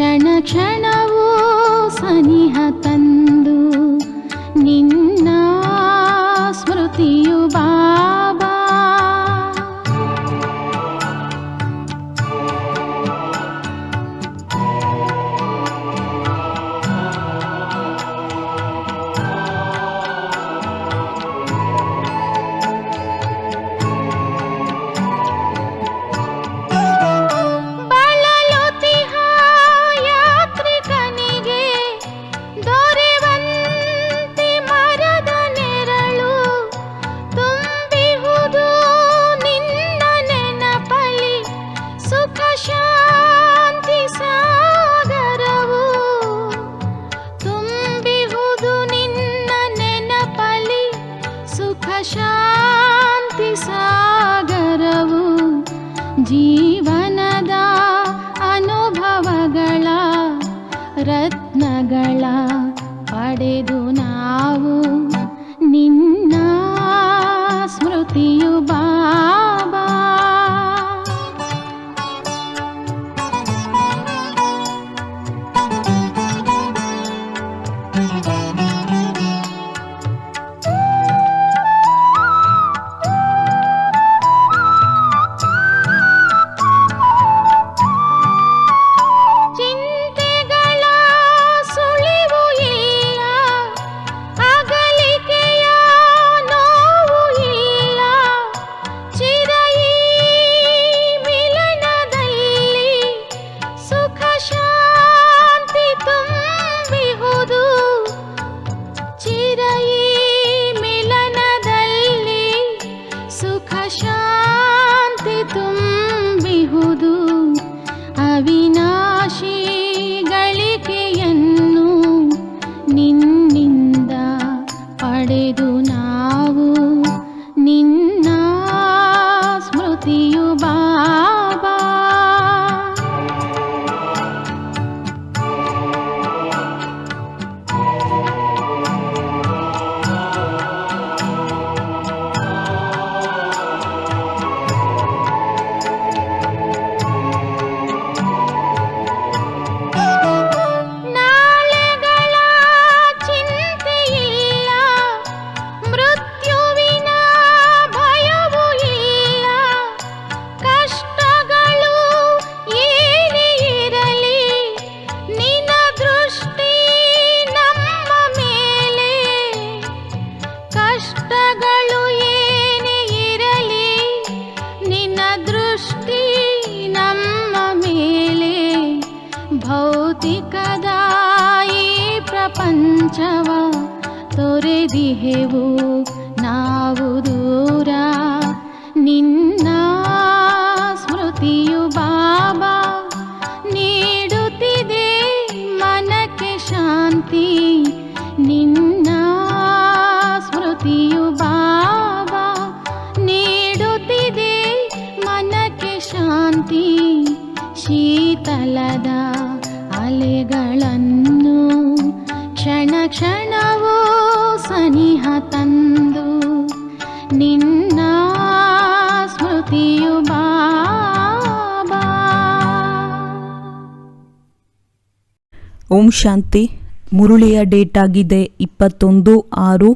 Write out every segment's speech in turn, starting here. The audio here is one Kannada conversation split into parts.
ಕ್ಷಣ ಕ್ಷಣವೂ ಭೌತಿಕದ ಈ ಪ್ರಪಂಚವ ತೊರೆದಿಹೆವು ನಾವು ದೂರ ಓಂ ಶಾಂತಿ ಮುರುಳಿಯ ಡೇಟ್ ಆಗಿದೆ ಇಪ್ಪತ್ತೊಂದು ಆರು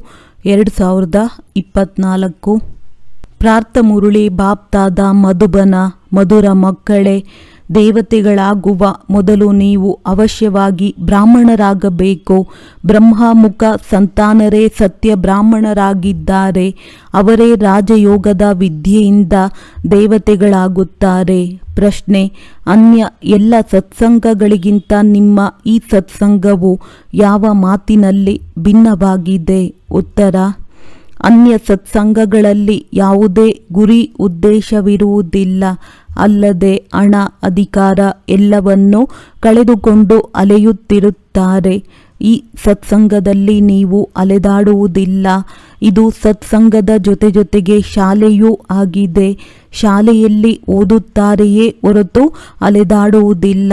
ಎರಡು ಸಾವಿರದ ಇಪ್ಪತ್ನಾಲ್ಕು. ಪ್ರಾರ್ಥ ಮುರುಳಿ ಬಾಪ್ತಾದ ಮಧುಬನ, ಮಧುರ ಮಕ್ಕಳೇ ದೇವತೆಗಳಾಗುವ ಮೊದಲು ನೀವು ಅವಶ್ಯವಾಗಿ ಬ್ರಾಹ್ಮಣರಾಗಬೇಕು. ಬ್ರಹ್ಮಾಮುಖ ಸಂತಾನರೇ ಸತ್ಯ ಬ್ರಾಹ್ಮಣರಾಗಿದ್ದಾರೆ. ಅವರೇ ರಾಜಯೋಗದ ವಿದ್ಯೆಯಿಂದ ದೇವತೆಗಳಾಗುತ್ತಾರೆ. ಪ್ರಶ್ನೆ, ಅನ್ಯ ಎಲ್ಲ ಸತ್ಸಂಗಗಳಿಗಿಂತ ನಿಮ್ಮ ಈ ಸತ್ಸಂಗವು ಯಾವ ಮಾತಿನಲ್ಲಿ ಭಿನ್ನವಾಗಿದೆ? ಉತ್ತರ, ಅನ್ಯ ಸತ್ಸಂಗಗಳಲ್ಲಿ ಯಾವುದೇ ಗುರಿ ಉದ್ದೇಶವಿರುವುದಿಲ್ಲ. ಅಲ್ಲದೆ ಹಣ ಅಧಿಕಾರ ಎಲ್ಲವನ್ನೂ ಕಳೆದುಕೊಂಡು ಅಲೆಯುತ್ತಿರುತ್ತಾರೆ. ಈ ಸತ್ಸಂಗದಲ್ಲಿ ನೀವು ಅಲೆದಾಡುವುದಿಲ್ಲ. ಇದು ಸತ್ಸಂಗದ ಜೊತೆ ಜೊತೆಗೆ ಶಾಲೆಯೂ ಆಗಿದೆ. ಶಾಲೆಯಲ್ಲಿ ಓದುತ್ತಾರೆಯೇ ಹೊರತು ಅಲೆದಾಡುವುದಿಲ್ಲ.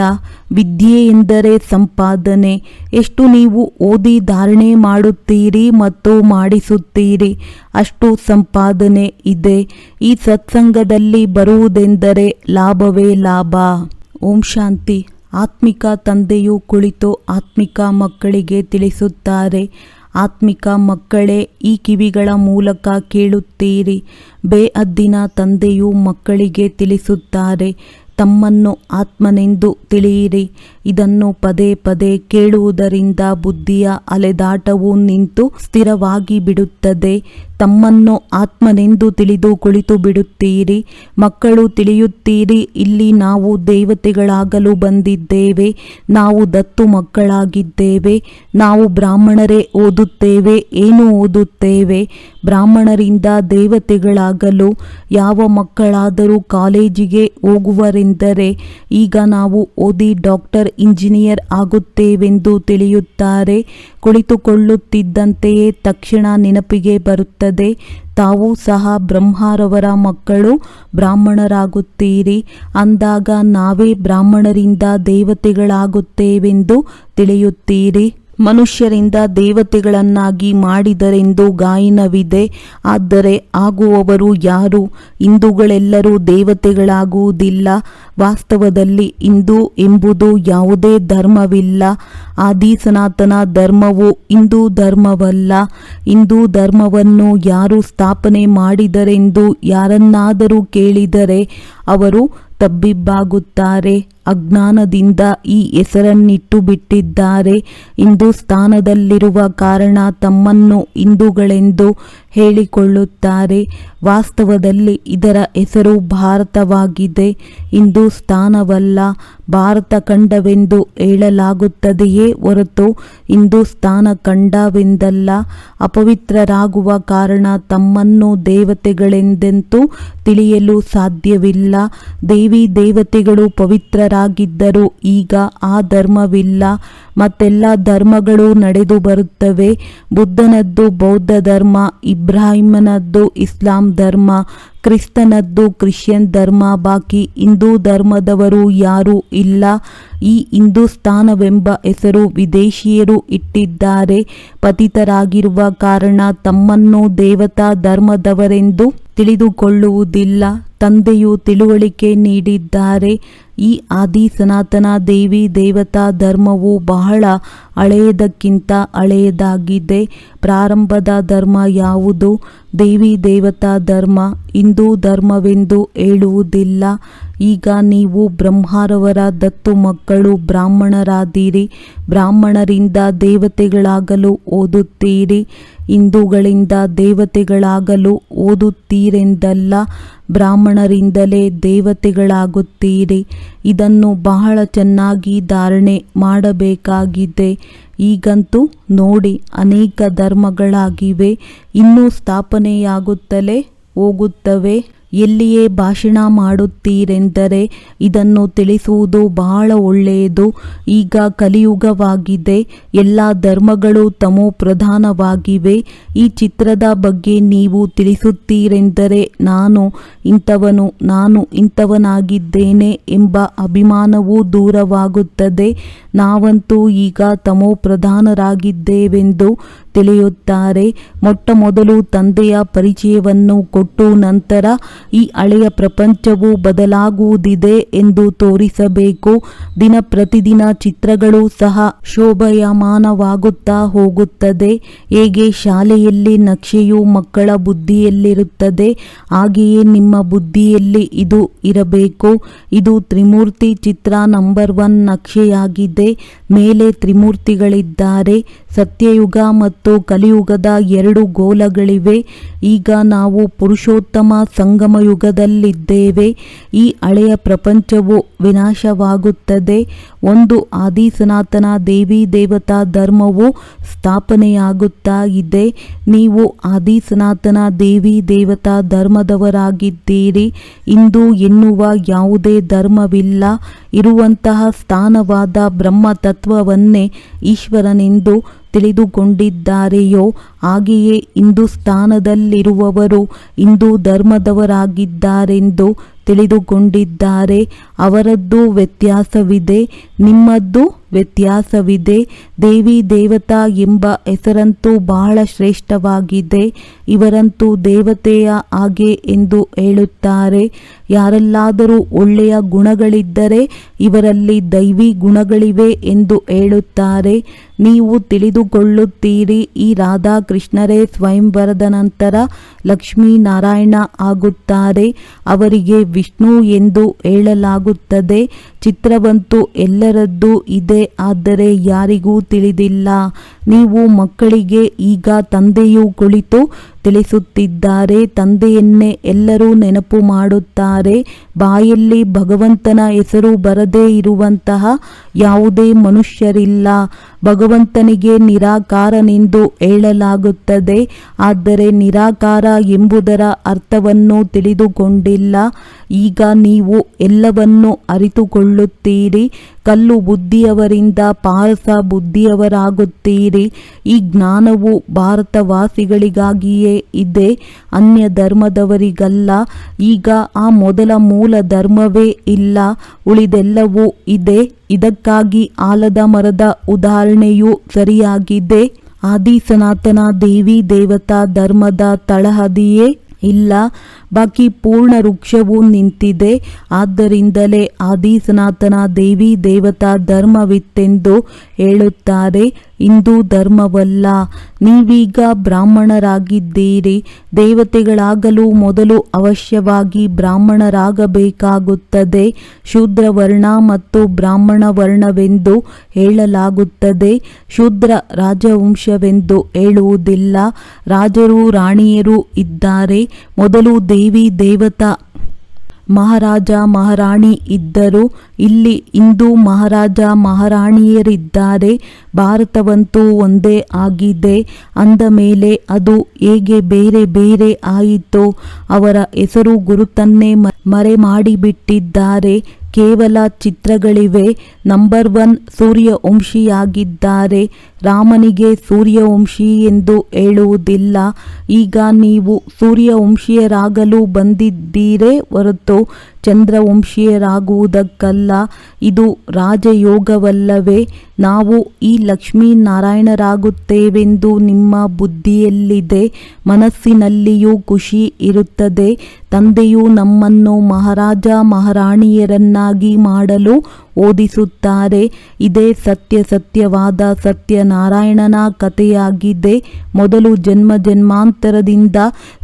ವಿದ್ಯೆ ಎಂದರೆ ಸಂಪಾದನೆ. ಎಷ್ಟು ನೀವು ಓದಿ ಧಾರಣೆ ಮಾಡುತ್ತೀರಿ ಮತ್ತು ಮಾಡಿಸುತ್ತೀರಿ, ಅಷ್ಟು ಸಂಪಾದನೆ ಇದೆ. ಈ ಸತ್ಸಂಗದಲ್ಲಿ ಬರುವುದೆಂದರೆ ಲಾಭವೇ ಲಾಭ. ಓಂ ಶಾಂತಿ. ಆತ್ಮಿಕ ತಂದೆಯು ಕುಳಿತು ಆತ್ಮಿಕ ಮಕ್ಕಳಿಗೆ ತಿಳಿಸುತ್ತಾರೆ. ಆತ್ಮಿಕ ಮಕ್ಕಳೇ, ಈ ಕಿವಿಗಳ ಮೂಲಕ ಕೇಳುತ್ತೀರಿ. ಬೇಅದ್ದಿನ ತಂದೆಯು ಮಕ್ಕಳಿಗೆ ತಿಳಿಸುತ್ತಾರೆ. ತಮ್ಮನ್ನು ಆತ್ಮನೆಂದು ತಿಳಿಯಿರಿ. ಇದನ್ನು ಪದೇ ಪದೇ ಕೇಳುವುದರಿಂದ ಬುದ್ಧಿಯ ಅಲೆದಾಟವು ನಿಂತು ಸ್ಥಿರವಾಗಿ ಬಿಡುತ್ತದೆ. ತಮ್ಮನ್ನು ಆತ್ಮನೆಂದು ತಿಳಿದು ಕುಳಿತು ಬಿಡುತ್ತೀರಿ. ಮಕ್ಕಳು ತಿಳಿಯುತ್ತೀರಿ, ಇಲ್ಲಿ ನಾವು ದೇವತೆಗಳಾಗಲು ಬಂದಿದ್ದೇವೆ, ನಾವು ದತ್ತು ಮಕ್ಕಳಾಗಿದ್ದೇವೆ, ನಾವು ಬ್ರಾಹ್ಮಣರೇ ಓದುತ್ತೇವೆ, ಏನು ಓದುತ್ತೇವೆ? ಬ್ರಾಹ್ಮಣರಿಂದ ದೇವತೆಗಳಾಗಲು ಯಾವ ಮಕ್ಕಳಾದರೂ ಕಾಲೇಜಿಗೆ ಹೋಗುವರೆಂದರೆ ಈಗ ನಾವು ಓದಿ ಡಾಕ್ಟರ್ ಇಂಜಿನಿಯರ್ ಆಗುತ್ತೇವೆಂದು ತಿಳಿಯುತ್ತಾರೆ. ಕುಳಿತುಕೊಳ್ಳುತ್ತಿದ್ದಂತೆಯೇ ತಕ್ಷಣ ನೆನಪಿಗೆ ಬರುತ್ತದೆ. ತಾವು ಸಹ ಬ್ರಹ್ಮರವರ ಮಕ್ಕಳು, ಬ್ರಾಹ್ಮಣರಾಗುತ್ತೀರಿ. ಅಂದಾಗ ನಾವೇ ಬ್ರಾಹ್ಮಣರಿಂದ ದೇವತೆಗಳಾಗುತ್ತೇವೆಂದು ತಿಳಿಯುತ್ತೀರಿ. ಮನುಷ್ಯರಿಂದ ದೇವತೆಗಳನ್ನಾಗಿ ಮಾಡಿದರೆಂದು ಗಾಯನವಿದೆ. ಆದರೆ ಆಗುವವರು ಯಾರು? ಹಿಂದೂಗಳೆಲ್ಲರೂ ದೇವತೆಗಳಾಗುವುದಿಲ್ಲ. ವಾಸ್ತವದಲ್ಲಿ ಹಿಂದೂ ಎಂಬುದು ಯಾವುದೇ ಧರ್ಮವಿಲ್ಲ. ಆದಿ ಸನಾತನ ಧರ್ಮವು ಹಿಂದೂ ಧರ್ಮವಲ್ಲ. ಹಿಂದೂ ಧರ್ಮವನ್ನು ಯಾರು ಸ್ಥಾಪನೆ ಮಾಡಿದರೆಂದು ಯಾರನ್ನಾದರೂ ಕೇಳಿದರೆ ಅವರು ತಬ್ಬಿಬ್ಬಾಗುತ್ತಾರೆ. ಅಜ್ಞಾನದಿಂದ ಈ ಹೆಸರನ್ನಿಟ್ಟು ಬಿಟ್ಟಿದ್ದಾರೆ ಹಿಂದೂಸ್ತಾನದಲ್ಲಿರುವ ಕಾರಣ ತಮ್ಮನ್ನು ಹಿಂದೂಗಳೆಂದು ಹೇಳಿಕೊಳ್ಳುತ್ತಾರೆ. ವಾಸ್ತವದಲ್ಲಿ ಇದರ ಹೆಸರು ಭಾರತವಾಗಿದೆ. ಹಿಂದೂಸ್ತಾನವಲ್ಲ ಭಾರತ ಖಂಡವೆಂದು ಹೇಳಲಾಗುತ್ತದೆಯೇ ಹೊರತು ಹಿಂದೂಸ್ತಾನ ಖಂಡವೆಂದಲ್ಲ. ಅಪವಿತ್ರರಾಗುವ ಕಾರಣ ತಮ್ಮನ್ನು ದೇವತೆಗಳೆಂದೆಂತೂ ತಿಳಿಯಲು ಸಾಧ್ಯವಿಲ್ಲ. ದೇವಿ ದೇವತೆಗಳು ಪವಿತ್ರರಾಗಿದ್ದರೂ ಈಗ ಆ ಧರ್ಮವಿಲ್ಲ. ಮತ್ತೆಲ್ಲ ಧರ್ಮಗಳು ನಡೆದು ಬರುತ್ತವೆ. ಬುದ್ಧನದ್ದು ಬೌದ್ಧ ಧರ್ಮ ಇಬ್ರಾಹಿಮನದ್ದು ಇಸ್ಲಾಂ ಧರ್ಮ, ಕ್ರಿಸ್ತನದ್ದು ಕ್ರಿಶ್ಚಿಯನ್ ಧರ್ಮ, ಬಾಕಿ ಹಿಂದೂ ಧರ್ಮದವರು ಯಾರೂ ಇಲ್ಲ. ಈ ಹಿಂದೂಸ್ತಾನವೆಂಬ ಹೆಸರು ವಿದೇಶಿಯರು ಇಟ್ಟಿದ್ದಾರೆ. ಪತಿತರಾಗಿರುವ ಕಾರಣ ತಮ್ಮನ್ನು ದೇವತಾ ಧರ್ಮದವರೆಂದು ತಿಳಿದುಕೊಳ್ಳುವುದಿಲ್ಲ. ತಂದೆಯು ತಿಳುವಳಿಕೆ ನೀಡಿದ್ದಾರೆ. ಈ ಆದಿ ಸನಾತನ ದೇವಿ ದೇವತಾ ಧರ್ಮವು ಬಹಳ ಹಳೆಯದಕ್ಕಿಂತ ಹಳೆಯದಾಗಿದೆ. ಪ್ರಾರಂಭದ ಧರ್ಮ ಯಾವುದು? ದೇವಿ ದೇವತಾ ಧರ್ಮ. ಹಿಂದೂ ಧರ್ಮವೆಂದು ಹೇಳುವುದಿಲ್ಲ. ಈಗ ನೀವು ಬ್ರಹ್ಮಾರವರ ದತ್ತು ಮಕ್ಕಳು ಬ್ರಾಹ್ಮಣರಾದಿರಿ. ಬ್ರಾಹ್ಮಣರಿಂದ ದೇವತೆಗಳಾಗಲು ಓದುತ್ತೀರಿ. ಹಿಂದೂಗಳಿಂದ ದೇವತೆಗಳಾಗಲು ಓದುತ್ತೀರೆಂದಲ್ಲ. ಬ್ರಾಹ್ಮಣರಿಂದಲೇ ದೇವತೆಗಳಾಗುತ್ತೀರಿ. ಇದನ್ನು ಬಹಳ ಚೆನ್ನಾಗಿ ಧಾರಣೆ ಮಾಡಬೇಕಾಗಿದೆ. ಈಗಂತೂ ನೋಡಿ ಅನೇಕ ಧರ್ಮಗಳಾಗಿವೆ ಇನ್ನೂ ಸ್ಥಾಪನೆಯಾಗುತ್ತಲೇ ಹೋಗುತ್ತವೆ. ಎಲ್ಲಿಯೇ ಭಾಷಣ ಮಾಡುತ್ತೀರೆಂದರೆ ಇದನ್ನು ತಿಳಿಸುವುದು ಬಹಳ ಒಳ್ಳೆಯದು. ಈಗ ಕಲಿಯುಗವಾಗಿದೆ. ಎಲ್ಲ ಧರ್ಮಗಳು ತಮೋ ಪ್ರಧಾನವಾಗಿವೆ. ಈ ಚಿತ್ರದ ಬಗ್ಗೆ ನೀವು ತಿಳಿಸುತ್ತೀರೆಂದರೆ ನಾನು ಇಂಥವನು, ನಾನು ಇಂಥವನಾಗಿದ್ದೇನೆ ಎಂಬ ಅಭಿಮಾನವೂ ದೂರವಾಗುತ್ತದೆ. ನಾವಂತೂ ಈಗ ತಮೋ ಪ್ರಧಾನರಾಗಿದ್ದೇವೆಂದು ತಿಳಿಯುತ್ತಾರೆ. ಮೊಟ್ಟ ಮೊದಲು ತಂದೆಯ ಪರಿಚಯವನ್ನು ಕೊಟ್ಟು ನಂತರ ಈ ಹಳೆಯ ಪ್ರಪಂಚವು ಬದಲಾಗುವುದಿದೆ ಎಂದು ತೋರಿಸಬೇಕು. ದಿನ ಪ್ರತಿದಿನ ಚಿತ್ರಗಳು ಸಹ ಶೋಭಾಯಮಾನವಾಗುತ್ತಾ ಹೋಗುತ್ತದೆ. ಹೇಗೆ ಶಾಲೆಯಲ್ಲಿ ನಕ್ಷೆಯು ಮಕ್ಕಳ ಬುದ್ಧಿಯಲ್ಲಿರುತ್ತದೆ, ಹಾಗೆಯೇ ನಿಮ್ಮ ಬುದ್ಧಿಯಲ್ಲಿ ಇದು ಇರಬೇಕು. ಇದು ತ್ರಿಮೂರ್ತಿ ಚಿತ್ರ ನಂಬರ್ ಒನ್ ನಕ್ಷೆಯಾಗಿದೆ. ಮೇಲೆ ತ್ರಿಮೂರ್ತಿಗಳಿದ್ದಾರೆ. ಸತ್ಯಯುಗ ಮತ್ತು ಮತ್ತು ಕಲಿಯುಗದ ಎರಡು ಗೋಲಗಳಿವೆ. ಈಗ ನಾವು ಪುರುಷೋತ್ತಮ ಸಂಗಮ ಯುಗದಲ್ಲಿದ್ದೇವೆ ಈ ಹಳೆಯ ಪ್ರಪಂಚವು ವಿನಾಶವಾಗುತ್ತದೆ. ಒಂದು ಆದಿ ಸನಾತನ ದೇವಿ ದೇವತಾ ಧರ್ಮವು ಸ್ಥಾಪನೆಯಾಗುತ್ತಾ ಇದೆ. ನೀವು ಆದಿ ಸನಾತನ ದೇವಿ ದೇವತಾ ಧರ್ಮದವರಾಗಿದ್ದೀರಿ. ಇಂದು ಎನ್ನುವ ಯಾವುದೇ ಧರ್ಮವಿಲ್ಲ. ಇರುವಂತಹ ಸ್ಥಾನವಾದ ಬ್ರಹ್ಮ ತತ್ವವನ್ನೇ ಈಶ್ವರನೆಂದು ತಿಳಿದುಕೊಂಡಿದ್ದಾರೆಯೋ, ಹಾಗೆಯೇ ಹಿಂದೂಸ್ಥಾನದಲ್ಲಿರುವವರು ಹಿಂದೂ ಧರ್ಮದವರಾಗಿದ್ದಾರೆಂದು ತಿಳಿದುಕೊಂಡಿದ್ದಾರೆ. ಅವರದ್ದು ವ್ಯತ್ಯಾಸವಿದೆ, ನಿಮ್ಮದ್ದು ವ್ಯತ್ಯಾಸವಿದೆ. ದೇವಿ ದೇವತಾ ಎಂಬ ಹೆಸರಂತೂ ಬಹಳ ಶ್ರೇಷ್ಠವಾಗಿದೆ. ಇವರಂತೂ ದೇವತೆಯ ಹಾಗೆ ಎಂದು ಹೇಳುತ್ತಾರೆ. ಯಾರಲ್ಲಾದರೂ ಒಳ್ಳೆಯ ಗುಣಗಳಿದ್ದರೆ ಇವರಲ್ಲಿ ದೈವಿ ಗುಣಗಳಿವೆ ಎಂದು ಹೇಳುತ್ತಾರೆ. ನೀವು ತಿಳಿದುಕೊಳ್ಳುತ್ತೀರಿ, ಈ ರಾಧಾಕೃಷ್ಣರೇ ಸ್ವಯಂವರದ ನಂತರ ಲಕ್ಷ್ಮೀನಾರಾಯಣ ಆಗುತ್ತಾರೆ. ಅವರಿಗೆ ವಿಷ್ಣು ಎಂದು ಹೇಳಲಾಗುತ್ತದೆ. ಚಿತ್ರವಂತೂ ಎಲ್ಲರದ್ದು ಇದೆ, ಆದರೆ ಯಾರಿಗೂ ತಿಳಿದಿಲ್ಲ. ನೀವು ಮಕ್ಕಳಿಗೆ ಈಗ ತಂದೆಯು ಕುಳಿತು ತಿಳಿಸುತ್ತಿದ್ದಾರೆ. ತಂದೆಯನ್ನೇ ಎಲ್ಲರೂ ನೆನಪು ಮಾಡುತ್ತಾರೆ. ಬಾಯಲ್ಲಿ ಭಗವಂತನ ಹೆಸರು ಬರದೇ ಇರುವಂತಹ ಯಾವುದೇ ಮನುಷ್ಯರಿಲ್ಲ. ಭಗವಂತನಿಗೆ ನಿರಾಕಾರನೆಂದು ಹೇಳಲಾಗುತ್ತದೆ. ಆದರೆ ನಿರಾಕಾರ ಎಂಬುದರ ಅರ್ಥವನ್ನು ತಿಳಿದುಕೊಂಡಿಲ್ಲ. ಈಗ ನೀವು ಎಲ್ಲವನ್ನೂ ಅರಿತುಕೊಳ್ಳುತ್ತೀರಿ. ಕಲ್ಲು ಬುದ್ಧಿಯವರಿಂದ ಪಾರಸ ಬುದ್ಧಿಯವರಾಗುತ್ತೀರಿ. ಈ ಜ್ಞಾನವು ಭಾರತವಾಸಿಗಳಿಗಾಗಿಯೇ ಇದೆ ಅನ್ಯ ಧರ್ಮದವರಿಗಲ್ಲ ಈಗ ಆ ಮೊದಲ ಮೂಲ ಧರ್ಮವೇ ಇಲ್ಲ, ಉಳಿದೆಲ್ಲವೂ ಇದೆ. ಇದಕ್ಕಾಗಿ ಆಲದ ಮರದ ಉದಾಹರಣೆಯು ಸರಿಯಾಗಿದೆ. ಆದಿ ಸನಾತನ ದೇವಿ ದೇವತಾ ಧರ್ಮದ ತಳಹದಿಯೇ ಇಲ್ಲ. ಬಾಕಿ ಪೂರ್ಣ ವೃಕ್ಷವು ನಿಂತಿದೆ. ಆದ್ದರಿಂದಲೇ ಆದಿ ಸನಾತನ ದೇವಿ ದೇವತಾ ಧರ್ಮವಿತ್ತೆಂದು ಹೇಳುತ್ತಾರೆ. ಹಿಂದೂ ಧರ್ಮವಲ್ಲ. ನೀವೀಗ ಬ್ರಾಹ್ಮಣರಾಗಿದ್ದೀರಿ. ದೇವತೆಗಳಾಗಲು ಮೊದಲು ಅವಶ್ಯವಾಗಿ ಬ್ರಾಹ್ಮಣರಾಗಬೇಕಾಗುತ್ತದೆ. ಶೂದ್ರ ವರ್ಣ ಮತ್ತು ಬ್ರಾಹ್ಮಣ ವರ್ಣವೆಂದು ಹೇಳಲಾಗುತ್ತದೆ. ಶೂದ್ರ ರಾಜವಂಶವೆಂದು ಹೇಳುವುದಿಲ್ಲ. ರಾಜರು ರಾಣಿಯರು ಇದ್ದಾರೆ. ಮೊದಲು ದೇವಿ ದೇವತಾ. ಮಹಾರಾಜ ಮಹಾರಾಣಿ ಇದ್ದರು ಇಲ್ಲಿ ಇಂದು ಮಹಾರಾಜ ಮಹಾರಾಣಿಯರಿದ್ದಾರೆ. ಭಾರತವಂತೂ ಒಂದೇ ಆಗಿದೆ. ಅಂದ ಮೇಲೆ ಅದು ಹೇಗೆ ಬೇರೆ ಬೇರೆ ಆಯಿತು? ಅವರ ಹೆಸರು ಗುರುತನ್ನೇ ಮರೆ ಮಾಡಿಬಿಟ್ಟಿದ್ದಾರೆ ಕೇವಲ ಚಿತ್ರಗಳಿವೆ. ನಂಬರ್ ಒನ್ ಸೂರ್ಯವಂಶಿಯಾಗಿದ್ದಾರೆ. ರಾಮನಿಗೆ ಸೂರ್ಯವಂಶಿ ಎಂದು ಹೇಳುವುದಿಲ್ಲ. ಈಗ ನೀವು ಸೂರ್ಯವಂಶೀಯರಾಗಲು ಬಂದಿದ್ದೀರೇ ಹೊರತು ಚಂದ್ರವಂಶೀಯರಾಗುವುದಕ್ಕಲ್ಲ. ಇದು ರಾಜಯೋಗವಲ್ಲವೇ. ನಾವು ಈ ಲಕ್ಷ್ಮೀನಾರಾಯಣರಾಗುತ್ತೇವೆಂದು ನಿಮ್ಮ ಬುದ್ಧಿಯಲ್ಲಿದೆ. ಮನಸ್ಸಿನಲ್ಲಿಯೂ ಖುಷಿ ಇರುತ್ತದೆ. ತಂದೆಯು ನಮ್ಮನ್ನು ಮಹಾರಾಜ ಮಹಾರಾಣಿಯರನ್ನಾಗಿ ಮಾಡಲು ಓದಿಸುತ್ತಾರೆ. ಇದೇ ಸತ್ಯ ಸತ್ಯವಾದ ಸತ್ಯನಾರಾಯಣನ ಕಥೆಯಾಗಿದೆ. ಮೊದಲು ಜನ್ಮ ಜನ್ಮಾಂತರದಿಂದ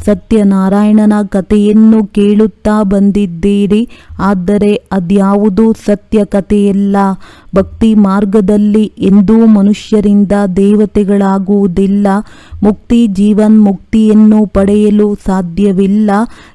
ಸತ್ಯನಾರಾಯಣನ ಕಥೆಯನ್ನು ಕೇಳುತ್ತಾ ಬಂದಿದ್ದೀರಿ. ಆದರೆ ಅದ್ಯಾವುದೂ ಸತ್ಯ ಕಥೆಯಲ್ಲ. ಭಕ್ತಿ ಮಾರ್ಗದಲ್ಲಿ ಎಂದೂ ಮನುಷ್ಯರಿಂದ ದೇವತೆಗಳಾಗುವುದಿಲ್ಲ. ಮುಕ್ತಿ ಜೀವನ್ ಮುಕ್ತಿಯನ್ನು ಪಡೆಯಲು ಸಾಧ್ಯವಿಲ್ಲ.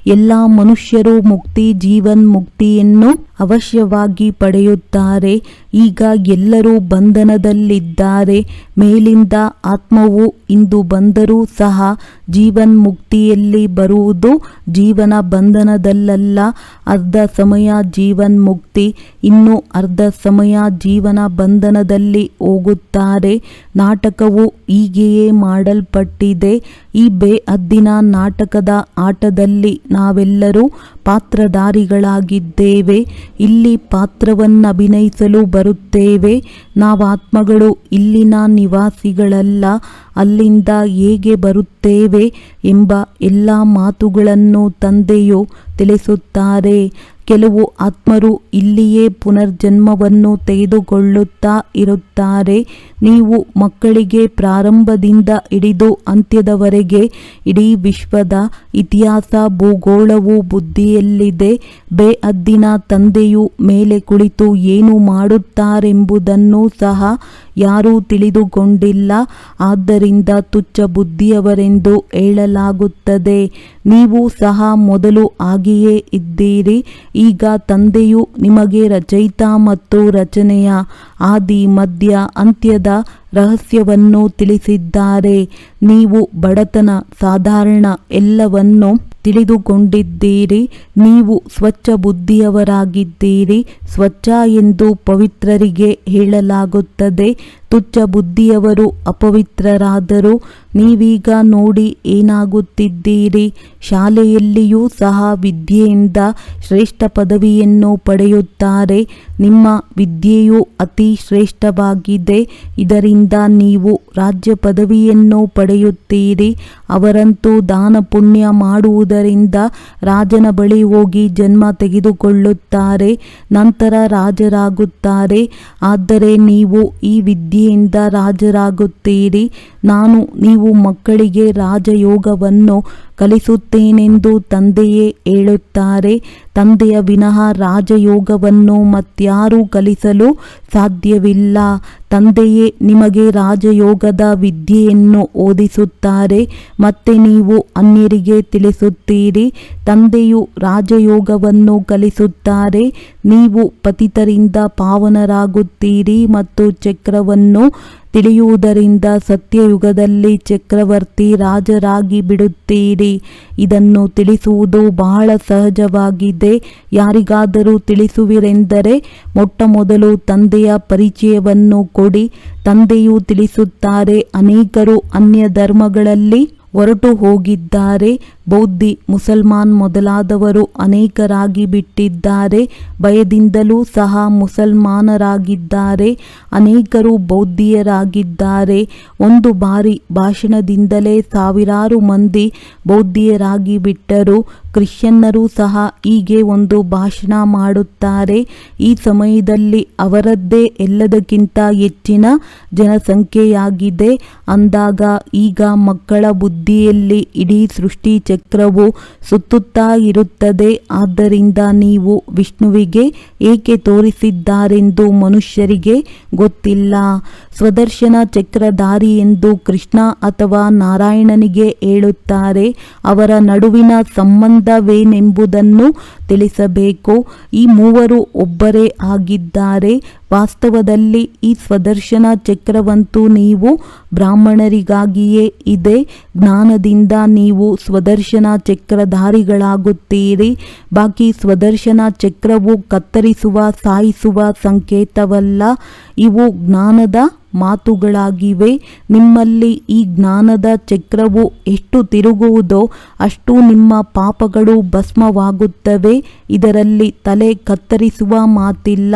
ಎಲ್ಲ ಮನುಷ್ಯರು ಮುಕ್ತಿ ಜೀವನ್ ಮುಕ್ತಿಯನ್ನು ಅವಶ್ಯವಾಗಿ ಪಡೆಯುತ್ತಾರೆ. તારે ಈಗ ಎಲ್ಲರೂ ಬಂಧನದಲ್ಲಿದ್ದಾರೆ. ಮೇಲಿಂದ ಆತ್ಮವು ಇಂದು ಬಂದರೂ ಸಹ ಜೀವನ್ ಮುಕ್ತಿಯಲ್ಲಿ ಬರುವುದು ಜೀವನ ಬಂಧನದಲ್ಲಲ್ಲ. ಅರ್ಧ ಸಮಯ ಜೀವನ್ ಮುಕ್ತಿ ಇನ್ನು ಅರ್ಧ ಸಮಯ ಜೀವನ ಬಂಧನದಲ್ಲಿ ಹೋಗುತ್ತಾರೆ. ನಾಟಕವು ಹೀಗೆಯೇ ಮಾಡಲ್ಪಟ್ಟಿದೆ. ಈ ಬೇಅದ್ದಿನ ನಾಟಕದ ಆಟದಲ್ಲಿ ನಾವೆಲ್ಲರೂ ಪಾತ್ರಧಾರಿಗಳಾಗಿದ್ದೇವೆ. ಇಲ್ಲಿ ಪಾತ್ರವನ್ನಭಿನಯಿಸಲು ಬರುತ್ತೇವೆ. ನಾವಾತ್ಮಗಳು ಇಲ್ಲಿನ ನಿವಾಸಿಗಳಲ್ಲ ಅಲ್ಲಿಂದ ಹೇಗೆ ಬರುತ್ತೇವೆ ಎಂಬ ಎಲ್ಲ ಮಾತುಗಳನ್ನು ತಂದೆಯು ತಿಳಿಸುತ್ತಾರೆ. ಕೆಲವು ಆತ್ಮರು ಇಲ್ಲಿಯೇ ಪುನರ್ಜನ್ಮವನ್ನು ತೆಗೆದುಕೊಳ್ಳುತ್ತಾ ಇರುತ್ತಾರೆ. ನೀವು ಮಕ್ಕಳಿಗೆ ಪ್ರಾರಂಭದಿಂದ ಹಿಡಿದು ಅಂತ್ಯದವರೆಗೆ ಇಡೀ ವಿಶ್ವದ ಇತಿಹಾಸ, ಭೂಗೋಳವು ಬುದ್ಧಿಯಲ್ಲಿದೆ. ಬೇಅದ್ದಿನ ತಂದೆಯು ಮೇಲೆ ಕುಳಿತು ಏನು ಮಾಡುತ್ತಾರೆಂಬುದನ್ನು ಸಹ ಯಾರೂ ತಿಳಿದುಕೊಂಡಿಲ್ಲ. ಆದ್ದರಿಂದ ತುಚ್ಛ ಬುದ್ಧಿಯವರೆಂದು ಹೇಳಲಾಗುತ್ತದೆ. ನೀವು ಸಹ ಮೊದಲು ಆಗಿಯೇ ಇದ್ದೀರಿ. ಈಗ ತಂದೆಯು ನಿಮಗೆ ರಚಯಿತ ಮತ್ತು ರಚನೆಯ ಆದಿ, ಮಧ್ಯ, ಅಂತ್ಯದ ರಹಸ್ಯವನ್ನು ತಿಳಿಸಿದ್ದಾರೆ. ನೀವು ಬಡತನ ಸಾಧಾರಣ ಎಲ್ಲವನ್ನು ತಿಳಿದುಕೊಂಡಿದ್ದೀರಿ. ನೀವು ಸ್ವಚ್ಛ ಬುದ್ಧಿಯವರಾಗಿದ್ದೀರಿ. ಸ್ವಚ್ಛ ಎಂದು ಪವಿತ್ರರಿಗೆ ಹೇಳಲಾಗುತ್ತದೆ. ತುಚ್ಛ ಬುದ್ಧಿಯವರು ಅಪವಿತ್ರರಾದರು. ನೀವೀಗ ನೋಡಿ ಏನಾಗುತ್ತಿದ್ದೀರಿ? ಶಾಲೆಯಲ್ಲಿಯೂ ಸಹ ವಿದ್ಯೆಯಿಂದ ಶ್ರೇಷ್ಠ ಪದವಿಯನ್ನು ಪಡೆಯುತ್ತಾರೆ. ನಿಮ್ಮ ವಿದ್ಯೆಯು ಅತಿ ಶ್ರೇಷ್ಠವಾಗಿದೆ. ಇದರಿಂದ ನೀವು ರಾಜ್ಯ ಪದವಿಯನ್ನು ಪಡೆಯುತ್ತೀರಿ. ಅವರಂತೂ ದಾನ ಪುಣ್ಯ ಮಾಡುವುದರಿಂದ ರಾಜನ ಬಳಿ ಹೋಗಿ ಜನ್ಮ ತೆಗೆದುಕೊಳ್ಳುತ್ತಾರೆ. ನಂತರ ರಾಜರಾಗುತ್ತಾರೆ. ಆದರೆ ನೀವು ಈ ವಿದ್ಯೆಯಿಂದ ರಾಜರಾಗುತ್ತೀರಿ. ನಾನು ನೀವು ಮಕ್ಕಳಿಗೆ ರಾಜಯೋಗವನ್ನು ಕಲಿಸುತ್ತೇನೆಂದು ತಂದೆಯೇ ಹೇಳುತ್ತಾರೆ. ತಂದೆಯ ವಿನಃ ರಾಜಯೋಗವನ್ನು ಮತ್ಯಾರೂ ಕಲಿಸಲು ಸಾಧ್ಯವಿಲ್ಲ. ತಂದೆಯೇ ನಿಮಗೆ ರಾಜಯೋಗದ ವಿದ್ಯೆಯನ್ನು ಓದಿಸುತ್ತಾರೆ. ಮತ್ತೆ ನೀವು ಅನ್ಯರಿಗೆ ತಿಳಿಸುತ್ತೀರಿ. ತಂದೆಯು ರಾಜಯೋಗವನ್ನು ಕಲಿಸುತ್ತಾರೆ. ನೀವು ಪತಿತರಿಂದ ಪಾವನರಾಗುತ್ತೀರಿ ಮತ್ತು ಚಕ್ರವನ್ನು ತಿಳಿಯುವುದರಿಂದ ಸತ್ಯಯುಗದಲ್ಲಿ ಚಕ್ರವರ್ತಿ ರಾಜರಾಗಿ ಬಿಡುತ್ತೀರಿ. ಇದನ್ನು ತಿಳಿಸುವುದು ಬಹಳ ಸಹಜವಾಗಿದೆ. ಯಾರಿಗಾದರೂ ತಿಳಿಸುವಿರೆಂದರೆ ಮೊಟ್ಟ ಮೊದಲು ತಂದೆಯ ಪರಿಚಯವನ್ನು ಕೊಡಿ. ತಂದೆಯು ತಿಳಿಸುತ್ತಾರೆ, ಅನೇಕರು ಅನ್ಯ ಧರ್ಮಗಳಲ್ಲಿ ಹೊರಟು ಹೋಗಿದ್ದಾರೆ. ಬೌದ್ಧಿ, ಮುಸಲ್ಮಾನ್ ಮೊದಲಾದವರು ಅನೇಕರಾಗಿ ಬಿಟ್ಟಿದ್ದಾರೆ. ಭಯದಿಂದಲೂ ಸಹ ಮುಸಲ್ಮಾನರಾಗಿದ್ದಾರೆ. ಅನೇಕರು ಬೌದ್ಧಿಯರಾಗಿದ್ದಾರೆ. ಒಂದು ಬಾರಿ ಭಾಷಣದಿಂದಲೇ ಸಾವಿರಾರು ಮಂದಿ ಬೌದ್ಧಿಯರಾಗಿ ಬಿಟ್ಟರು. ಕ್ರಿಶ್ಚಿಯನ್ನರು ಸಹ ಹೀಗೆ ಒಂದು ಭಾಷಣ ಮಾಡುತ್ತಾರೆ. ಈ ಸಮಯದಲ್ಲಿ ಅವರದ್ದೇ ಎಲ್ಲದಕ್ಕಿಂತ ಹೆಚ್ಚಿನ ಜನಸಂಖ್ಯೆಯಾಗಿದೆ. ಅಂದಾಗ ಈಗ ಮಕ್ಕಳ ಬುದ್ಧಿಯಲ್ಲಿ ಇಡೀ ಸೃಷ್ಟಿ ಚಕ್ರವು ಸುತ್ತುತ್ತಾ ಇರುತ್ತದೆ ಆದ್ದರಿಂದ ನೀವು ವಿಷ್ಣುವಿಗೆ ಏಕೆ ತೋರಿಸಿದ್ದಾರೆಂದು ಮನುಷ್ಯರಿಗೆ ಗೊತ್ತಿಲ್ಲ. ಸ್ವದರ್ಶನ ಚಕ್ರಧಾರಿ ಎಂದು ಕೃಷ್ಣ ಅಥವಾ ನಾರಾಯಣನಿಗೆ ಹೇಳುತ್ತಾರೆ, ಅವರ ನಡುವಿನ ಸಂಬಂಧವೇನೆಂಬುದನ್ನು ತಿಳಿಸಬೇಕು. ಈ ಮೂವರು ಒಬ್ಬರೇ ಆಗಿದ್ದಾರೆ. ವಾಸ್ತವದಲ್ಲಿ ಈ ಸ್ವದರ್ಶನ ಚಕ್ರವಂತೂ ನೀವು ಬ್ರಾಹ್ಮಣರಿಗಾಗಿಯೇ ಇದೆ. ಜ್ಞಾನದಿಂದ ನೀವು ಸ್ವದರ್ಶನ ಚಕ್ರಧಾರಿಗಳಾಗುತ್ತೀರಿ. ಬಾಕಿ ಸ್ವದರ್ಶನ ಚಕ್ರವು ಕತ್ತರಿಸುವ, ಸಾಯಿಸುವ ಸಂಕೇತವಲ್ಲ. ಇವು ಜ್ಞಾನದ ಮಾತುಗಳಾಗಿವೆ. ನಿಮ್ಮಲ್ಲಿ ಈ ಜ್ಞಾನದ ಚಕ್ರವು ಎಷ್ಟು ತಿರುಗುವುದೋ ಅಷ್ಟು ನಿಮ್ಮ ಪಾಪಗಳು ಭಸ್ಮವಾಗುತ್ತವೆ. ಇದರಲ್ಲಿ ತಲೆ ಕತ್ತರಿಸುವ ಮಾತಿಲ್ಲ.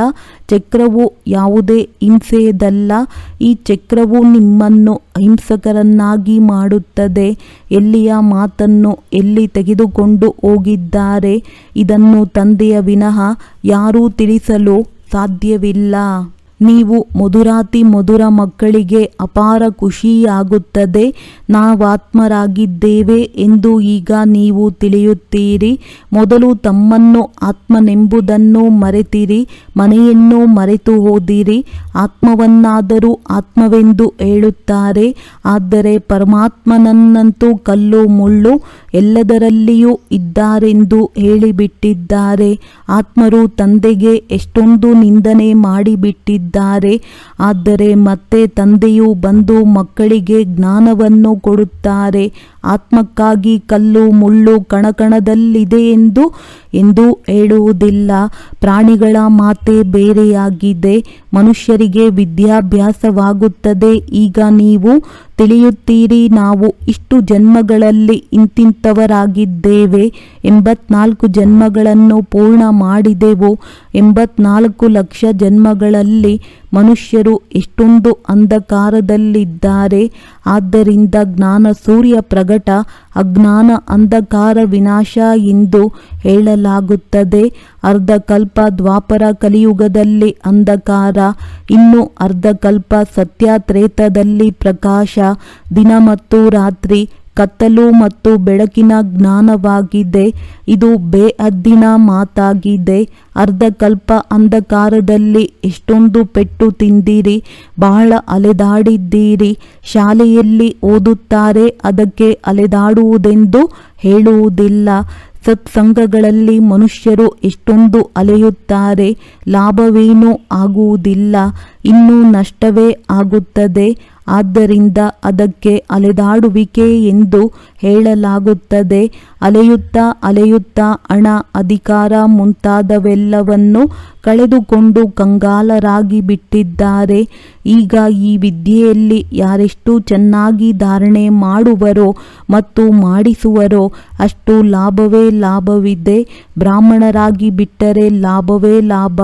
ಚಕ್ರವು ಯಾವುದೇ ಹಿಂಸೆಯದಲ್ಲ. ಈ ಚಕ್ರವು ನಿಮ್ಮನ್ನು ಅಹಿಂಸಕರನ್ನಾಗಿ ಮಾಡುತ್ತದೆ. ಎಲ್ಲಿಯ ಮಾತನ್ನು ಎಲ್ಲಿ ತೆಗೆದುಕೊಂಡು ಹೋಗಿದ್ದಾರೆ, ಇದನ್ನು ತಂದೆಯ ವಿನಃ ಯಾರೂ ತಿಳಿಸಲು ಸಾಧ್ಯವಿಲ್ಲ. ನೀವು ಮಧುರಾತಿ ಮಧುರ ಮಕ್ಕಳಿಗೆ ಅಪಾರ ಖುಷಿಯಾಗುತ್ತದೆ. ನಾವಾತ್ಮರಾಗಿದ್ದೇವೆ ಎಂದು ಈಗ ನೀವು ತಿಳಿಯುತ್ತೀರಿ. ಮೊದಲು ತಮ್ಮನ್ನು ಆತ್ಮನೆಂಬುದನ್ನು ಮರೆತಿರಿ. ಮನೆಯನ್ನು ಮರೆತು ಹೋದಿರಿ. ಆತ್ಮವನ್ನಾದರೂ ಆತ್ಮವೆಂದು ಹೇಳುತ್ತಾರೆ. ಆದರೆ ಪರಮಾತ್ಮನನ್ನಂತೂ ಕಲ್ಲು ಮುಳ್ಳು ಎಲ್ಲದರಲ್ಲಿಯೂ ಇದ್ದಾರೆಂದು ಹೇಳಿಬಿಟ್ಟಿದ್ದಾರೆ. ಆತ್ಮರು ತಂದೆಗೆ ಎಷ್ಟೊಂದು ನಿಂದನೆ ಮಾಡಿಬಿಟ್ಟಿದ್ದಾರೆ. ಆದರೆ ಮತ್ತೆ ತಂದೆಯು ಬಂದು ಮಕ್ಕಳಿಗೆ ಜ್ಞಾನವನ್ನು ಕೊಡುತ್ತಾರೆ. ಆತ್ಮಕ್ಕಾಗಿ ಕಲ್ಲು, ಮುಳ್ಳು ಕಣಕಣದಲ್ಲಿದೆ ಎಂದು ಎಂದು ಹೇಳುವುದಿಲ್ಲ. ಪ್ರಾಣಿಗಳ ಮಾತೆ ಬೇರೆಯಾಗಿದೆ. ಮನುಷ್ಯರಿಗೆ ವಿದ್ಯಾಭ್ಯಾಸವಾಗುತ್ತದೆ. ಈಗ ನೀವು ತಿಳಿಯುತ್ತೀರಿ, ನಾವು ಇಷ್ಟು ಜನ್ಮಗಳಲ್ಲಿ ಇಂತಿಂಥವರಾಗಿದ್ದೇವೆ ಎಂಬತ್ನಾಲ್ಕು ಜನ್ಮಗಳನ್ನು ಪೂರ್ಣ ಮಾಡಿದೆವು. ಎಂಬತ್ನಾಲ್ಕು ಲಕ್ಷ ಜನ್ಮಗಳಲ್ಲಿ ಮನುಷ್ಯರು ಎಷ್ಟೊಂದು ಅಂಧಕಾರದಲ್ಲಿದ್ದಾರೆ. ಆದ್ದರಿಂದ ಜ್ಞಾನ ಸೂರ್ಯ ಪ್ರಗಟ, ಅಜ್ಞಾನ ಅಂಧಕಾರ ವಿನಾಶ ಎಂದು ಹೇಳಲಾಗುತ್ತದೆ. ಅರ್ಧಕಲ್ಪ ದ್ವಾಪರ ಕಲಿಯುಗದಲ್ಲಿ ಅಂಧಕಾರ, ಇನ್ನು ಅರ್ಧಕಲ್ಪ ಸತ್ಯ ತ್ರೇತದಲ್ಲಿ ಪ್ರಕಾಶ. ದಿನ ಮತ್ತು ರಾತ್ರಿ ಕತ್ತಲು ಮತ್ತು ಬೆಳಕಿನ ಜ್ಞಾನವಾಗಿದೆ. ಇದು ಬೇಅದ್ದಿನ ಮಾತಾಗಿದೆ. ಅರ್ಧಕಲ್ಪ ಅಂಧಕಾರದಲ್ಲಿ ಎಷ್ಟೊಂದು ಪೆಟ್ಟು ತಿಂದಿರಿ, ಬಹಳ ಅಲೆದಾಡಿದ್ದೀರಿ. ಶಾಲೆಯಲ್ಲಿ ಓದುತ್ತಾರೆ, ಅದಕ್ಕೆ ಅಲೆದಾಡುವುದೆಂದು ಹೇಳುವುದಿಲ್ಲ. ಸತ್ಸಂಗಗಳಲ್ಲಿ ಮನುಷ್ಯರು ಎಷ್ಟೊಂದು ಅಲೆಯುತ್ತಾರೆ, ಲಾಭವೇನೂ ಆಗುವುದಿಲ್ಲ. ಇನ್ನೂ ನಷ್ಟವೇ ಆಗುತ್ತದೆ. ಆದ್ದರಿಂದ ಅದಕ್ಕೆ ಅಲೆದಾಡುವಿಕೆ ಎಂದು ಹೇಳಲಾಗುತ್ತದೆ. ಅಲೆಯುತ್ತಾ ಅಲೆಯುತ್ತಾ ಹಣ ಅಧಿಕಾರ ಮುಂತಾದವೆಲ್ಲವನ್ನು ಕಳೆದುಕೊಂಡು ಕಂಗಾಲರಾಗಿ ಬಿಟ್ಟಿದ್ದಾರೆ. ಈಗ ಈ ವಿದ್ಯೆಯಲ್ಲಿ ಯಾರೆಷ್ಟು ಚೆನ್ನಾಗಿ ಧಾರಣೆ ಮಾಡುವರೋ ಮತ್ತು ಮಾಡಿಸುವರೋ ಅಷ್ಟು ಲಾಭವೇ ಲಾಭವಿದೆ. ಬ್ರಾಹ್ಮಣರಾಗಿ ಬಿಟ್ಟರೆ ಲಾಭವೇ ಲಾಭ.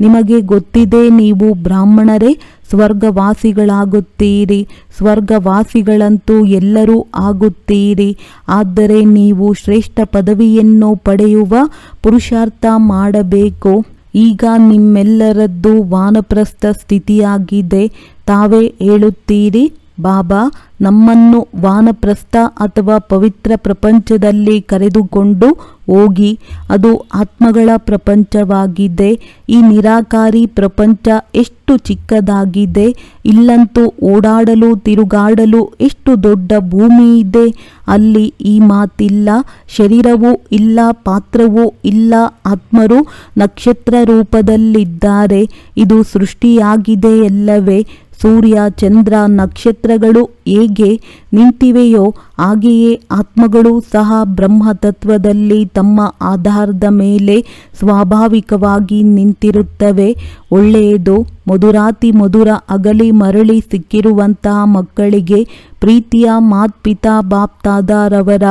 ನಿಮಗೆ ಗೊತ್ತಿದೆ ನೀವು ಬ್ರಾಹ್ಮಣರೇ, ಸ್ವರ್ಗವಾಸಿಗಳಾಗುತ್ತೀರಿ. ಸ್ವರ್ಗವಾಸಿಗಳಂತೂ ಎಲ್ಲರೂ ಆಗುತ್ತೀರಿ. ಆದರೆ ನೀವು ಶ್ರೇಷ್ಠ ಪದವಿಯನ್ನು ಪಡೆಯುವ ಪುರುಷಾರ್ಥ ಮಾಡಬೇಕು? ಈಗ ನಿಮ್ಮೆಲ್ಲರದ್ದು ವಾನಪ್ರಸ್ಥ ಸ್ಥಿತಿಯಾಗಿದೆ. ತಾವೇ ಹೇಳುತ್ತೀರಿ? ಬಾಬಾ, ನಮ್ಮನ್ನು ವಾನಪ್ರಸ್ಥ ಅಥವಾ ಪವಿತ್ರ ಪ್ರಪಂಚದಲ್ಲಿ ಕರೆದುಕೊಂಡು ಹೋಗಿ, ಅದು ಆತ್ಮಗಳ ಪ್ರಪಂಚವಾಗಿದೆ. ಈ ನಿರಾಕಾರಿ ಪ್ರಪಂಚ ಎಷ್ಟು ಚಿಕ್ಕದಾಗಿದೆ. ಇಲ್ಲಂತೂ ಓಡಾಡಲು, ತಿರುಗಾಡಲು ಎಷ್ಟು ದೊಡ್ಡ ಭೂಮಿ ಇದೆ. ಅಲ್ಲಿ ಈ ಮಾತಿಲ್ಲ, ಶರೀರವೂ ಇಲ್ಲ, ಪಾತ್ರವೂ ಇಲ್ಲ, ಆತ್ಮರು ನಕ್ಷತ್ರ ರೂಪದಲ್ಲಿದ್ದಾರೆ ಇದು ಸೃಷ್ಟಿಯಾಗಿದೆ ಎಲ್ಲವೇ. ಸೂರ್ಯ, ಚಂದ್ರ, ನಕ್ಷತ್ರಗಳು ಹೇಗೆ ನಿಂತಿವೆಯೋ ಹಾಗೆಯೇ ಆತ್ಮಗಳು ಸಹ ಬ್ರಹ್ಮ ತತ್ವದಲ್ಲಿ ತಮ್ಮ ಆಧಾರದ ಮೇಲೆ ಸ್ವಾಭಾವಿಕವಾಗಿ ನಿಂತಿರುತ್ತವೆ. ಒಳ್ಳೆಯದು, ಮಧುರಾತಿ ಮಧುರ, ಅಗಲಿ ಮರಳಿ ಸಿಕ್ಕಿರುವಂತಹ ಮಕ್ಕಳಿಗೆ ಪ್ರೀತಿಯ ಮಾತ್ಪಿತಾ ಬಾಪ್ತಾದಾರವರ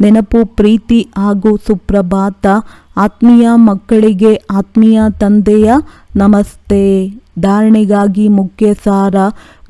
ನೆನಪು, ಪ್ರೀತಿ ಹಾಗೂ ಸುಪ್ರಭಾತ. ಆತ್ಮೀಯ ಮಕ್ಕಳಿಗೆ ಆತ್ಮೀಯ ತಂದೆಯ ನಮಸ್ತೆ. ಧಾರಣೆಗಾಗಿ ಮುಖ್ಯ ಸಾರ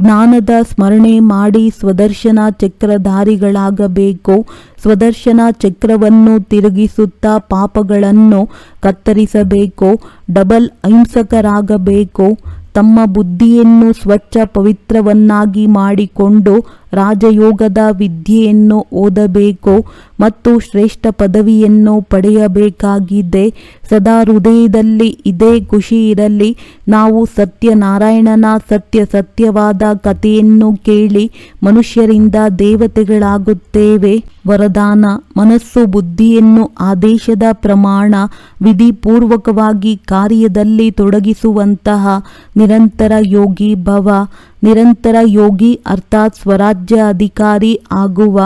ಜ್ಞಾನದ ಸ್ಮರಣೆ ಮಾಡಿ ಸ್ವದರ್ಶನ ಚಕ್ರಧಾರಿಗಳಾಗಬೇಕು. ಸ್ವದರ್ಶನ ಚಕ್ರವನ್ನು ತಿರುಗಿಸುತ್ತಾ ಪಾಪಗಳನ್ನು ಕತ್ತರಿಸಬೇಕು. ಡಬಲ್ ಅಹಿಂಸಕರಾಗಬೇಕು. ತಮ್ಮ ಬುದ್ಧಿಯನ್ನು ಸ್ವಚ್ಛ ಪವಿತ್ರವನ್ನಾಗಿ ಮಾಡಿಕೊಂಡು ರಾಜಯೋಗದ ವಿದ್ಯೆಯನ್ನು ಓದಬೇಕು ಮತ್ತು ಶ್ರೇಷ್ಠ ಪದವಿಯನ್ನು ಪಡೆಯಬೇಕಾಗಿದೆ. ಸದಾ ಹೃದಯದಲ್ಲಿ ಇದೇ ಖುಷಿ ಇರಲಿ. ನಾವು ಸತ್ಯನಾರಾಯಣನ ಸತ್ಯ ಸತ್ಯವಾದ ಕಥೆಯನ್ನು ಕೇಳಿ ಮನುಷ್ಯರಿಂದ ದೇವತೆಗಳಾಗುತ್ತೇವೆ. ವರದಾನ, ಮನಸ್ಸು, ಬುದ್ಧಿಯನ್ನು ಆದೇಶದ ಪ್ರಮಾಣ ವಿಧಿಪೂರ್ವಕವಾಗಿ ಕಾರ್ಯದಲ್ಲಿ ತೊಡಗಿಸುವಂತಹ ನಿರಂತರ ಯೋಗಿ ಭವ, ನಿರಂತರ ಯೋಗಿ ಅರ್ಥಾತ್ ಸ್ವರಾಜ್ಯ ಅಧಿಕಾರಿ ಆಗುವ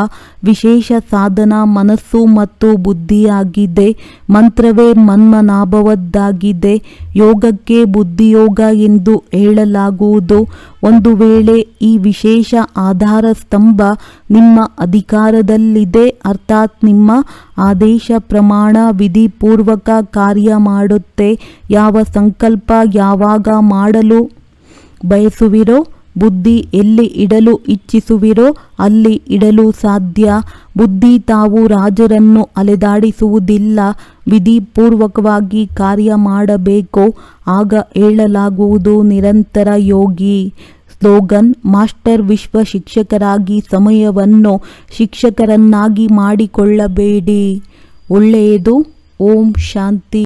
ವಿಶೇಷ ಸಾಧನ ಮನಸ್ಸು ಮತ್ತು ಬುದ್ಧಿಯಾಗಿದೆ. ಮಂತ್ರವೇ ಮನ್ಮನಾಭವದ್ದಾಗಿದೆ. ಯೋಗಕ್ಕೆ ಬುದ್ಧಿಯೋಗ ಎಂದು ಹೇಳಲಾಗುವುದು. ಒಂದು ವೇಳೆ ಈ ವಿಶೇಷ ಆಧಾರ ಸ್ತಂಭ ನಿಮ್ಮ ಅಧಿಕಾರದಲ್ಲಿದೆ, ಅರ್ಥಾತ್ ನಿಮ್ಮ ಆದೇಶ ಪ್ರಮಾಣ ವಿಧಿಪೂರ್ವಕ ಕಾರ್ಯ ಮಾಡುತ್ತೆ, ಯಾವ ಸಂಕಲ್ಪ ಯಾವಾಗ ಮಾಡಲು ಬಯಸುವಿರೋ ಬುದ್ಧಿ ಎಲ್ಲಿ ಇಡಲು ಇಚ್ಛಿಸುವಿರೋ ಅಲ್ಲಿ ಇಡಲು ಸಾಧ್ಯ. ಬುದ್ಧಿ ತಾವು ರಾಜರನ್ನು ಅಲೆದಾಡಿಸುವುದಿಲ್ಲ. ವಿಧಿಪೂರ್ವಕವಾಗಿ ಕಾರ್ಯ ಮಾಡಬೇಕು. ಆಗ ಹೇಳಲಾಗುವುದು ನಿರಂತರ ಯೋಗಿ. ಸ್ಲೋಗನ್, ಮಾಸ್ಟರ್ ವಿಶ್ವ ಶಿಕ್ಷಕರಾಗಿ ಸಮಯವನ್ನು ಶಿಕ್ಷಕರನ್ನಾಗಿ ಮಾಡಿಕೊಳ್ಳಬೇಡಿ. ಒಳ್ಳೆಯದು. ಓಂ ಶಾಂತಿ.